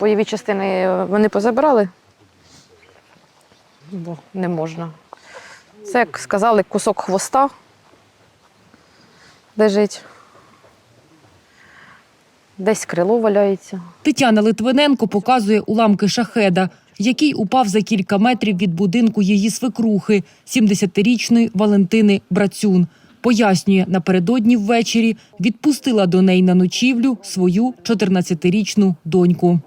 Бойові частини вони позабирали, бо не можна. Це, як сказали, кусок хвоста лежить. Десь крило валяється. Тетяна Литвиненко показує уламки шахеда, який упав за кілька метрів від будинку її свекрухи, 70-річної Валентини Брацюн. Пояснює, напередодні ввечері відпустила до неї на ночівлю свою 14-річну доньку.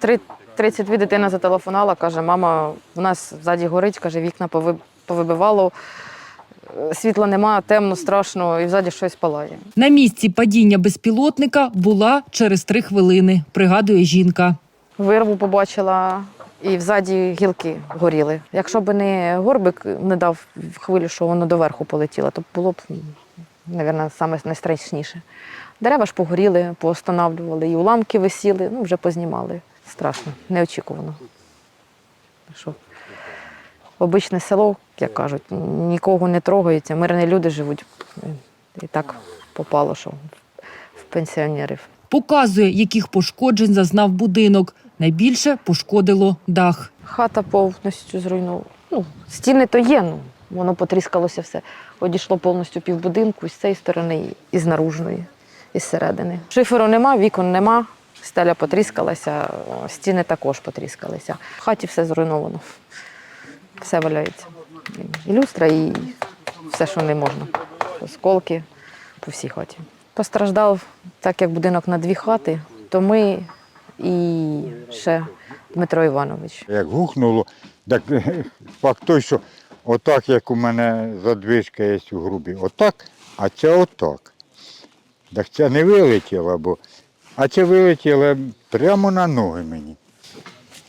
В три- 32 дитина зателефонувала, каже, мама, у нас ззаді горить, каже, вікна повибивало, світла нема, темно, страшно, і ззаді щось палає. На місці падіння безпілотника була через три хвилини, пригадує жінка. Вирву побачила і взаді гілки горіли. Якщо б не горбик не дав хвилю, що воно доверху полетіло, то було б, мабуть, саме найстрашніше. Дерева ж погоріли, поостанавлювали, і уламки висіли, ну вже познімали. Страшно, неочікувано. Що обичне село, як кажуть, нікого не трогається, мирні люди живуть. І так попало, що в пенсіонерів. Показує, яких пошкоджень зазнав будинок. Найбільше пошкодило дах. Хата повністю зруйнована. Ну, стіни то є, ну воно потріскалося все. Одійшло повністю півбудинку з цієї сторони і з наружної, і з середини. Шиферу нема, вікон нема, стеля потріскалася, стіни також потріскалися. В хаті все зруйновано. Все валяється. І люстра, і все, що не можна. Осколки по всій хаті. Постраждав, так як будинок на дві хати, то ми і ще Дмитро Іванович. Як гухнуло, так факт той, що отак, як у мене задвижка є у грубі, отак, а це отак. Так це не вилетіло, бо, а це вилетіло прямо на ноги мені.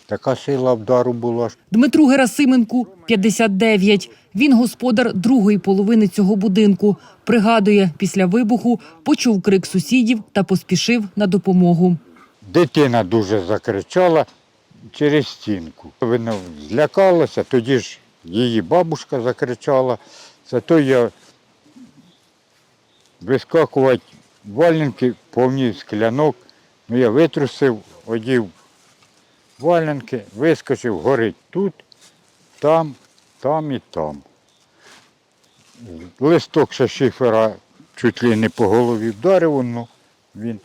Така сила вдару була. Дмитру Герасименку 59. Він господар другої половини цього будинку. Пригадує, після вибуху почув крик сусідів та поспішив на допомогу. Дитина дуже закричала через стінку. Вона злякалася, тоді ж її бабушка закричала. Зато я вискакувати валенки, повні склянок. Ну, я витрусив, одів валенки, вискочив, горить тут, там, там і там. Листок ще шифера чуть ли не по голові вдарив, ну, він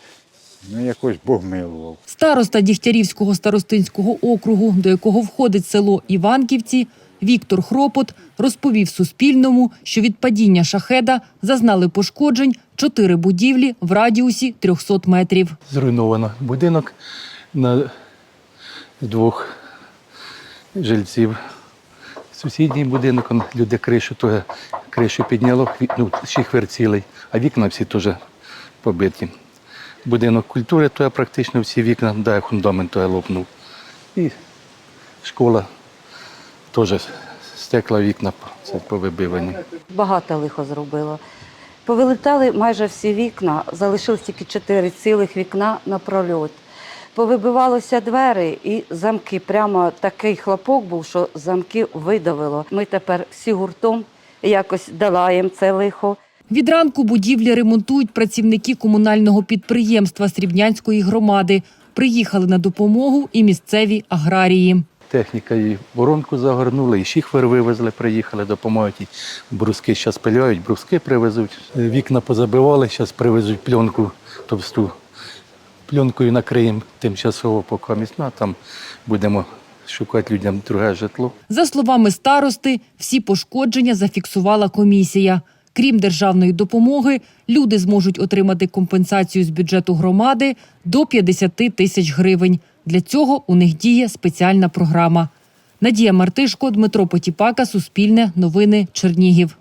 ну, якось Бог милував. Староста Дігтярівського старостинського округу, до якого входить село Іванківці, Віктор Хропот розповів Суспільному, що від падіння шахеда зазнали пошкоджень чотири будівлі в радіусі 300 метрів. зруйновано будинок на двох жильців. Сусідній будинок, люди кришу, то кришу підняло, ну, шихвер цілий, а вікна всі теж побиті. Будинок культури, то я практично всі вікна, да, фундамент то лопнув. І школа теж стекла вікна, це повибивані. багато лихо зробило. Повилетали майже всі вікна, залишилось тільки чотири цілих вікна на прольот. Повибивалися двері і замки. Прямо такий хлопок був, що замки видавило. Ми тепер всі гуртом якось долаємо це лихо. Від ранку будівлі ремонтують працівники комунального підприємства Срібнянської громади. Приїхали на допомогу і місцеві аграрії. Техніка і воронку загорнули, і шіхвер вивезли, приїхали, допомагають. І бруски зараз пиляють, бруски привезуть. Е, Вікна позабивали, зараз привезуть пленку товсту. Пленкою накриємо тимчасово поки міцно, а там будемо шукати людям друге житло. За словами старости, всі пошкодження зафіксувала комісія. Крім державної допомоги, люди зможуть отримати компенсацію з бюджету громади до 50 тисяч гривень. Для цього у них діє спеціальна програма. Надія Мартишко, Дмитро Потіпака, Суспільне, Новини, Чернігів.